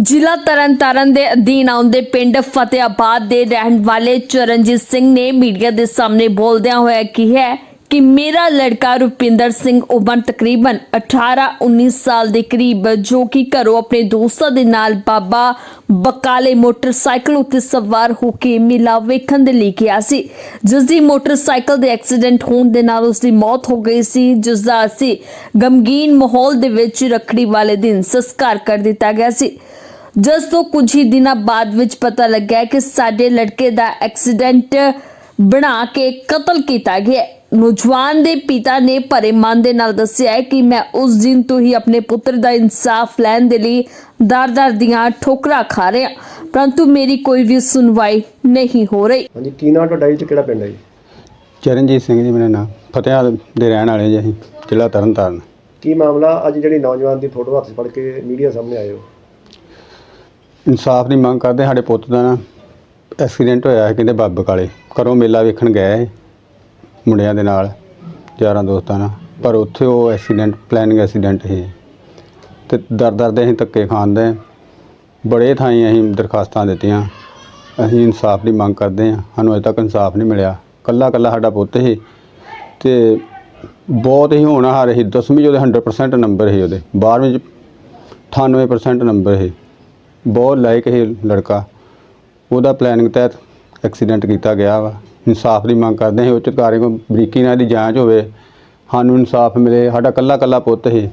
ਜ਼ਿਲ੍ਹਾ ਤਰਨਤਾਰਨ ਦੇ ਅਧੀਨ ਆਉਂਦੇ ਪਿੰਡ ਫਤਿਆਬਾਦ ਦੇ ਰਹਿਣ ਵਾਲੇ ਚਰਨਜੀਤ ਸਿੰਘ ਨੇ ਮੀਡੀਆ ਦੇ ਸਾਹਮਣੇ ਬੋਲਦਿਆਂ ਹੋਇਆ ਕਿਹਾ ਕਿ ਮੇਰਾ ਲੜਕਾ ਰੁਪਿੰਦਰ ਸਿੰਘ ਉਮਰ ਤਕਰੀਬਨ 18-19 ਸਾਲ ਦੇ ਕਰੀਬ, ਜੋ ਕਿ ਘਰੋਂ ਆਪਣੇ ਦੋਸਤਾਂ ਦੇ ਨਾਲ ਬਾਬਾ ਬਕਾਲੇ ਮੋਟਰਸਾਈਕਲ ਉੱਤੇ ਸਵਾਰ ਹੋ ਕੇ ਮੇਲਾ ਵੇਖਣ ਦੇ ਲਈ ਗਿਆ ਸੀ। ਜਿਸ ਦੀ ਮੋਟਰਸਾਈਕਲ ਦੇ ਐਕਸੀਡੈਂਟ ਹੋਣ ਦੇ ਨਾਲ ਉਸ ਦੀ ਮੌਤ ਹੋ ਗਈ ਸੀ ਜਿਸ ਦਾ ਅਸੀਂ ਗਮਗੀਨ ਮਾਹੌਲ ਦੇ ਵਿੱਚ ਰੱਖੜੀ ਵਾਲੇ ਦਿਨ ਸੰਸਕਾਰ ਕਰ ਦਿੱਤਾ ਗਿਆ ਸੀ। ਜਿਸ ਤੋਂ ਕੁਝ ਹੀ ਦਿਨਾਂ ਬਾਅਦ ਵਿੱਚ ਪਤਾ ਲੱਗਿਆ ਕਿ ਸਾਡੇ ਲੜਕੇ ਦਾ ਐਕਸੀਡੈਂਟ ਬਣਾ ਕੇ ਕਤਲ ਕੀਤਾ ਗਿਆ। ਨੌਜਵਾਨ ਦੇ ਪਿਤਾ ਨੇ ਭਰੇ ਮਨ ਦੇ ਨਾਲ ਦੱਸਿਆ ਹੈ ਕਿ ਮੈਂ ਉਸ ਦਿਨ ਤੋਂ ਹੀ ਆਪਣੇ ਪੁੱਤਰ ਦਾ ਇਨਸਾਫ ਲੈਣ ਦੇ ਲਈ ਦਰ-ਦਰ ਦੀਆਂ ਠੋਕਰਾਂ ਖਾ ਰਿਹਾ ਪਰੰਤੂ ਮੇਰੀ ਕੋਈ ਵੀ ਸੁਣਵਾਈ ਨਹੀਂ ਹੋ ਰਹੀ। ਹਾਂਜੀ ਕੀ ਨਾਂ ਤੁਹਾਡਾ ਜੀ? ਤੇ ਕਿਹੜਾ ਪਿੰਡ ਹੈ ਜੀ? ਚਰਨਜੀਤ ਸਿੰਘ ਜੀ ਮੇਰਾ ਨਾਮ। ਫਤਿਆਦ ਦੇ ਰਹਿਣ ਵਾਲੇ ਜੀ ਅਸੀਂ ਜ਼ਿਲ੍ਹਾ ਤਰਨਤਾਰਨ। ਕੀ ਮਾਮਲਾ? ਅੱਜ ਜਿਹੜੀ ਨੌਜਵਾਨ ਦੀ ਫੋਟੋ ਹੱਥ 'ਚ ਫੜ ਕੇ ਮੀਡੀਆ ਸਾਹਮਣੇ ਆਏ ਹੋ। ਇਨਸਾਫ ਦੀ ਮੰਗ ਕਰਦੇ ਸਾਡੇ ਪੁੱਤ ਦਾ ਨਾ ਐਕਸੀਡੈਂਟ ਹੋਇਆ ਹੈ ਕਹਿੰਦੇ ਬੱਬ ਕਾਲੇ। ਘਰੋਂ ਮੇਲਾ ਵੇਖਣ ਗਏ ਮੁੰਡਿਆਂ ਦੇ ਨਾਲ, ਯਾਰਾਂ ਦੋਸਤਾਂ ਨਾਲ। ਪਰ ਉੱਥੇ ਉਹ ਐਕਸੀਡੈਂਟ ਪਲੈਨਿੰਗ ਐਕਸੀਡੈਂਟ ਸੀ। ਤੇ ਦਰ ਦਰ ਦੇ ਅਸੀਂ ਧੱਕੇ ਖਾਂਦੇ ਬੜੇ ਥਾਈਂ ਅਸੀਂ ਦਰਖਾਸਤਾਂ ਦਿੱਤੀਆਂ। ਅਸੀਂ ਇਨਸਾਫ ਦੀ ਮੰਗ ਕਰਦੇ ਹਾਂ। ਸਾਨੂੰ ਅਜੇ ਤੱਕ ਇਨਸਾਫ ਨਹੀਂ ਮਿਲਿਆ। ਕੱਲਾ ਕੱਲਾ ਸਾਡਾ ਪੁੱਤ ਸੀ। ਤੇ ਬਹੁਤ ਹੀ ਹੋਣਹਾਰ ਸੀ। 10ਵੀਂ 'ਚ ਉਹਦੇ 100% ਨੰਬਰ ਸੀ ਉਹਦੇ। 12ਵੀਂ 'ਚ 98% ਨੰਬਰ ਸੀ। ਬਹੁਤ ਲਾਇਕ ਸੀ ਲੜਕਾ। ਉਹਦਾ ਪਲੈਨਿੰਗ ਤਹਿਤ ਐਕਸੀਡੈਂਟ ਕੀਤਾ ਗਿਆ ਵਾ। ਇਨਸਾਫ ਦੀ ਮੰਗ ਕਰਦੇ ਹਾਂ ਉੱਚ ਅਧਿਕਾਰੀ ਕੋਲ ਬਰੀਕੀ ਨਾਲ ਇਹਦੀ ਜਾਂਚ ਹੋਵੇ। ਸਾਨੂੰ ਇਨਸਾਫ ਮਿਲੇ ਸਾਡਾ ਕੱਲਾ ਕੱਲਾ ਪੁੱਤ ਸੀ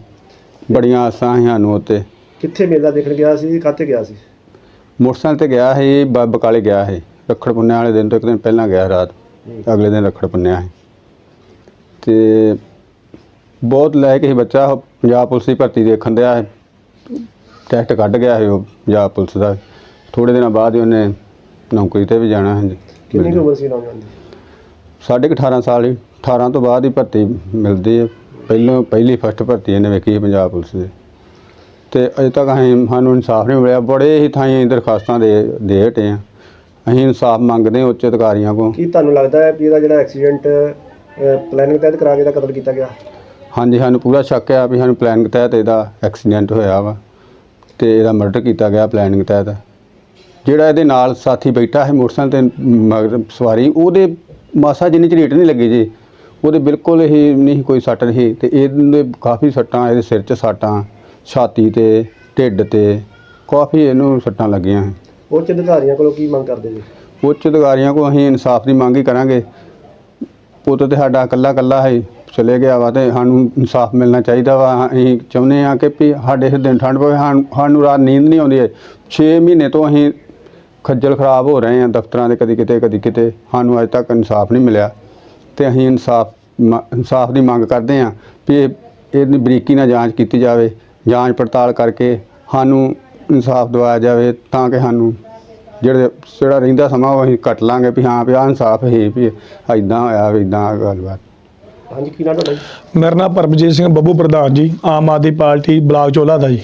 ਬੜੀਆਂ ਆਸਾਂ ਸੀ ਸਾਨੂੰ ਉੱਤੇ ਕਿੱਥੇ ਮੇਲਾ ਦੇਖਣ ਗਿਆ ਸੀ ਕਾਹਤੇ ਗਿਆ ਸੀ? ਮੋਟਰਸਾਈਕਲ ਤੇ ਗਿਆ ਸੀ ਬੱਬ ਕਾਲੇ ਗਿਆ ਸੀ। ਰੱਖੜ ਪੁੰਨਿਆ ਵਾਲੇ ਦਿਨ ਤੋਂ ਇੱਕ ਦਿਨ ਪਹਿਲਾਂ ਗਿਆ ਰਾਤ। ਅਗਲੇ ਦਿਨ ਰੱਖੜ ਪੁੰਨਿਆ ਸੀ। ਤੇ ਬਹੁਤ ਲਾਇਕ ਸੀ ਬੱਚਾ ਉਹ ਪੰਜਾਬ ਪੁਲਿਸ ਦੀ ਭਰਤੀ ਦੇਖਣ ਦਿਆ ਹੈ ਟੈਸਟ ਕੱਢ ਗਿਆ ਸੀ ਉਹ ਪੰਜਾਬ ਪੁਲਿਸ ਦਾ। ਥੋੜੇ ਦਿਨਾਂ ਬਾਅਦ ਹੀ ਉਹਨੇ ਨੌਕਰੀ ਤੇ ਵੀ ਜਾਣਾ ਹੈ ਕਿੰਨੀ ਕੁ ਉਮਰ ਸੀ ਨੌਜਵਾਨ ਦੀ? ਸਾਢੇ ਕੁ 18 ਸਾਲ ਹੀ। 18 ਤੋਂ ਬਾਅਦ ਹੀ ਭਰਤੀ ਮਿਲਦੀ ਹੈ ਪਹਿਲੋਂ ਪਹਿਲੀ ਫਸਟ ਭਰਤੀ ਇਹਨੇ ਵੇਖੀ ਪੰਜਾਬ ਪੁਲਿਸ ਦੇ। ਤੇ ਅਜੇ ਤੱਕ ਅਸੀਂ ਸਾਨੂੰ ਇਨਸਾਫ ਨਹੀਂ ਮਿਲਿਆ। ਬੜੇ ਹੀ ਥਾਈਂ ਦਰਖਾਸਤਾਂ ਦੇ ਦੇ ਹਟੇ ਆ। ਅਸੀਂ ਇਨਸਾਫ ਮੰਗਦੇ ਹਾਂ ਉੱਚ ਅਧਿਕਾਰੀਆਂ ਕੋਲ। ਕੀ ਤੁਹਾਨੂੰ ਲੱਗਦਾ ਹੈ ਵੀ ਇਹਦਾ ਜਿਹੜਾ ਐਕਸੀਡੈਂਟ ਪਲੈਨਿੰਗ ਤਹਿਤ ਕਰਾ ਕੇ ਦਾ ਕਤਲ ਕੀਤਾ ਗਿਆ? ਹਾਂਜੀ ਸਾਨੂੰ ਪੂਰਾ ਸ਼ੱਕ ਹੈ ਵੀ ਸਾਨੂੰ ਪਲੈਨਿੰਗ ਤਹਿਤ ਇਹਦਾ ਐਕਸੀਡੈਂਟ ਹੋਇਆ ਵਾ। ਤੇ ਇਹਦਾ ਮਰਡਰ ਕੀਤਾ ਗਿਆ ਪਲੈਨਿੰਗ ਤਹਿਤ। ਜਿਹੜਾ ਇਹਦੇ ਨਾਲ ਸਾਥੀ ਬੈਠਾ ਹੈ ਮੋਟਰਸਾਈਕਲ ਤੇ ਮਗਰ ਸਵਾਰੀ ਉਹਦੇ ਮਾਸਾ ਜਿੰਨੀ ਝਰੀਟ ਨਹੀਂ ਲੱਗੀ ਜੀ। ਉਹਦੇ ਬਿਲਕੁਲ ਹੀ ਨਹੀਂ ਕੋਈ ਸੱਟ ਨਹੀਂ ਤੇ ਇਹਦੇ ਕਾਫੀ ਸੱਟਾਂ ਇਹਦੇ ਸਿਰ 'ਚ ਸੱਟਾਂ ਛਾਤੀ ਤੇ ਢਿੱਡ ਤੇ ਕਾਫੀ ਇਹਨੂੰ ਸੱਟਾਂ ਲੱਗੀਆਂ। ਉੱਚ ਅਧਿਕਾਰੀਆਂ ਕੋਲੋਂ ਕੀ ਮੰਗ ਕਰਦੇ ਜੀ ਉੱਚ ਅਧਿਕਾਰੀਆਂ ਕੋਲ ਅਸੀਂ ਇਨਸਾਫ ਦੀ ਮੰਗ ਹੀ ਕਰਾਂਗੇ। ਪੁੱਤ ਤੇ ਸਾਡਾ ਇਕੱਲਾ ਇਕੱਲਾ ਹੈ ਚਲੇ ਗਿਆ ਵਾ ਤੇ ਸਾਨੂੰ ਇਨਸਾਫ ਮਿਲਣਾ ਚਾਹੀਦਾ ਵਾ। ਅਸੀਂ ਚਾਹੁੰਦੇ ਹਾਂ ਕਿ ਵੀ ਸਾਡੇ ਇਸ ਦਿਨ ਠੰਡ ਪਵੇ ਸਾਨੂੰ ਰਾਤ ਨੀਂਦ ਨਹੀਂ ਆਉਂਦੀ ਹੈ। 6 ਮਹੀਨੇ ਤੋਂ ਅਸੀਂ ਖੱਜਲ ਖਰਾਬ ਹੋ ਰਹੇ ਹਾਂ ਦਫ਼ਤਰਾਂ ਦੇ ਕਦੀ ਕਿਤੇ ਕਦੀ ਕਿਤੇ। ਸਾਨੂੰ ਅਜੇ ਤੱਕ ਇਨਸਾਫ ਨਹੀਂ ਮਿਲਿਆ। ਤੇ ਅਸੀਂ ਇਨਸਾਫ ਇਨਸਾਫ ਦੀ ਮੰਗ ਕਰਦੇ ਹਾਂ ਵੀ ਇਹ ਇਹਦੀ ਬਰੀਕੀ ਨਾਲ ਜਾਂਚ ਕੀਤੀ ਜਾਵੇ ਜਾਂਚ ਪੜਤਾਲ ਕਰਕੇ ਸਾਨੂੰ ਇਨਸਾਫ ਦਿਵਾਇਆ ਜਾਵੇ ਤਾਂ ਕਿ ਸਾਨੂੰ ਜਿਹੜੇ ਜਿਹੜਾ ਰਹਿੰਦਾ ਸਮਾਂ ਉਹ ਅਸੀਂ ਕੱਟ ਲਾਂਗੇ ਵੀ ਹਾਂ ਵੀ ਆਹ ਇਨਸਾਫ ਹੈ ਵੀ ਐਦਾਂ ਹੋਇਆ ਵੀ ਇਦਾਂ ਗੱਲਬਾਤ। ਹਾਂਜੀ ਕੀ ਨਾਂ ਤੁਹਾਡਾ ਜੀ? ਮੇਰਾ ਨਾਮ ਪਰਮਜੀਤ ਸਿੰਘ ਬੱਬੂ ਪ੍ਰਧਾਨ ਜੀ ਆਮ ਆਦਮੀ ਪਾਰਟੀ ਬਲਾਕ ਚੋਲਾ ਦਾ ਜੀ।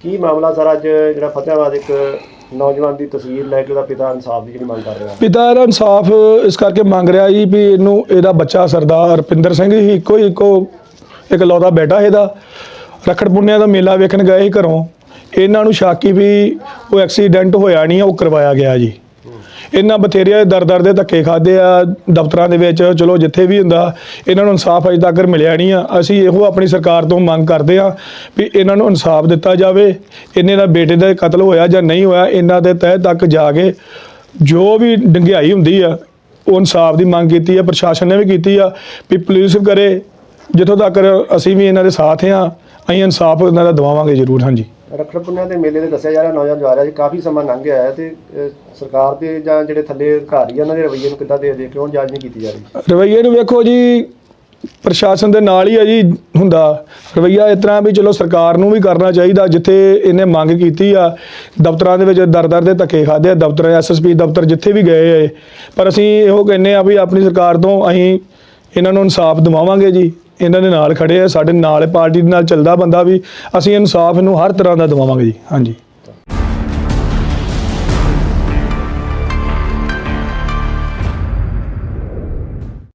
ਕੀ ਮਾਮਲਾ ਸਰ ਅੱਜ ਜਿਹੜਾ ਫਤਿਆਬਾਦ ਇੱਕ ਨੌਜਵਾਨ ਦੀ ਤਸਵੀਰ ਲੈ ਕੇ ਉਹਦਾ ਪਿਤਾ ਇਨਸਾਫ ਦੀ ਜਿਹੜੀ ਮੰਗ ਕਰ ਰਿਹਾ। ਪਿਤਾ ਇਹਦਾ ਇਨਸਾਫ ਇਸ ਕਰਕੇ ਮੰਗ ਰਿਹਾ ਜੀ ਵੀ ਇਹਨੂੰ ਇਹਦਾ ਬੱਚਾ ਸਰਦਾਰ ਰਪਿੰਦਰ ਸਿੰਘ ਹੀ ਇੱਕੋ ਹੀ ਇੱਕੋ ਇੱਕ ਲੌਦਾ ਬੇਟਾ ਇਹਦਾ। ਰਖੜ ਪੁੰਨਿਆ ਦਾ ਮੇਲਾ ਵੇਖਣ ਗਏ ਸੀ ਘਰੋਂ। ਇਹਨਾਂ ਨੂੰ ਸ਼ੱਕ ਵੀ ਉਹ ਐਕਸੀਡੈਂਟ ਹੋਇਆ ਨਹੀਂ, ਉਹ ਕਰਵਾਇਆ ਗਿਆ ਜੀ। ਇਹਨਾਂ ਬਥੇਰੀਆਂ ਦਰ ਦਰ ਦੇ ਧੱਕੇ ਖਾਦੇ ਆ, ਦਫ਼ਤਰਾਂ ਦੇ ਵਿੱਚ, ਚਲੋ ਜਿੱਥੇ ਵੀ ਹੁੰਦਾ, ਇਹਨਾਂ ਨੂੰ ਇਨਸਾਫ ਅਜੇ ਤੱਕ ਮਿਲਿਆ ਨਹੀਂ ਆ। ਅਸੀਂ ਇਹੋ ਆਪਣੀ ਸਰਕਾਰ ਤੋਂ ਮੰਗ ਕਰਦੇ ਆ ਵੀ ਇਹਨਾਂ ਨੂੰ ਇਨਸਾਫ ਦਿੱਤਾ ਜਾਵੇ। ਇਹਨੇ ਦਾ ਬੇਟੇ ਦਾ ਕਤਲ ਹੋਇਆ ਜਾਂ ਨਹੀਂ ਹੋਇਆ, ਇਹਨਾਂ ਦੇ ਤਹਿ ਤੱਕ ਜਾ ਕੇ ਜੋ ਵੀ ਡੰਗਿਆਈ ਹੁੰਦੀ ਆ, ਉਹ ਇਨਸਾਫ ਦੀ ਮੰਗ ਕੀਤੀ ਆ, ਪ੍ਰਸ਼ਾਸਨ ਨੇ ਵੀ ਕੀਤੀ ਆ ਵੀ ਪੁਲਿਸ ਕਰੇ। ਜਿੱਥੋਂ ਤੱਕ ਅਸੀਂ ਵੀ ਇਹਨਾਂ ਦੇ ਸਾਥ ਆ ਅਸੀਂ ਇਨਸਾਫ ਇਹਨਾਂ ਦਾ ਦਵਾਵਾਂਗੇ ਜ਼ਰੂਰ, ਹਾਂਜੀ। ਰੱਖੜ ਪੁੰਨਿਆ ਦੇ ਮੇਲੇ ਦੇ ਦੱਸਿਆ ਜਾ ਰਿਹਾ ਨੌਜਵਾਨ ਜਾ ਰਿਹਾ ਜੀ ਕਾਫੀ ਸਮਾਂ ਲੰਘ ਗਿਆ ਹੈ ਤੇ ਅਹ, ਸਰਕਾਰ ਦੇ ਜਾਂ ਜਿਹੜੇ ਥੱਲੇ ਅਧਿਕਾਰੀ ਆ ਉਹਨਾਂ ਦੇ ਰਵੱਈਏ ਨੂੰ ਕਿੱਦਾਂ ਦੇਖਦੇ ਕਿਉਂ ਜਾਂਚ ਨਹੀਂ ਕੀਤੀ ਜਾ ਰਹੀ? ਰਵਈਏ ਨੂੰ ਵੇਖੋ ਜੀ ਪ੍ਰਸ਼ਾਸਨ ਦੇ ਨਾਲ ਹੀ ਹੈ ਜੀ ਹੁੰਦਾ। ਰਵਈਆ ਇਸ ਤਰ੍ਹਾਂ ਵੀ ਚਲੋ ਸਰਕਾਰ ਨੂੰ ਵੀ ਕਰਨਾ ਚਾਹੀਦਾ ਜਿੱਥੇ ਇਹਨੇ ਮੰਗ ਕੀਤੀ ਆ ਦਫ਼ਤਰਾਂ ਦੇ ਵਿੱਚ ਦਰ-ਦਰ ਦੇ ਧੱਕੇ ਖਾਦੇ ਆ ਦਫ਼ਤਰ ਐਸਐਸਪੀ ਦਫ਼ਤਰ ਜਿੱਥੇ ਵੀ ਗਏ ਆ ਪਰ ਅਸੀਂ ਇਹੋ ਕਹਿੰਨੇ ਆ ਵੀ ਆਪਣੀ ਸਰਕਾਰ ਤੋਂ ਅਸੀਂ ਇਹਨਾਂ ਨੂੰ ਇਨਸਾਫ ਦਿਵਾਵਾਂਗੇ ਜੀ। ਇਹਨਾਂ ਦੇ ਨਾਲ ਖੜੇ ਆ, ਸਾਡੇ ਨਾਲ ਪਾਰਟੀ ਦੇ ਨਾਲ ਚੱਲਦਾ ਬੰਦਾ ਵੀ, ਅਸੀਂ ਇਨਸਾਫ ਇਹਨੂੰ ਹਰ ਤਰ੍ਹਾਂ ਦਾ ਦਿਵਾਵਾਂਗੇ ਜੀ। ਹਾਂਜੀ।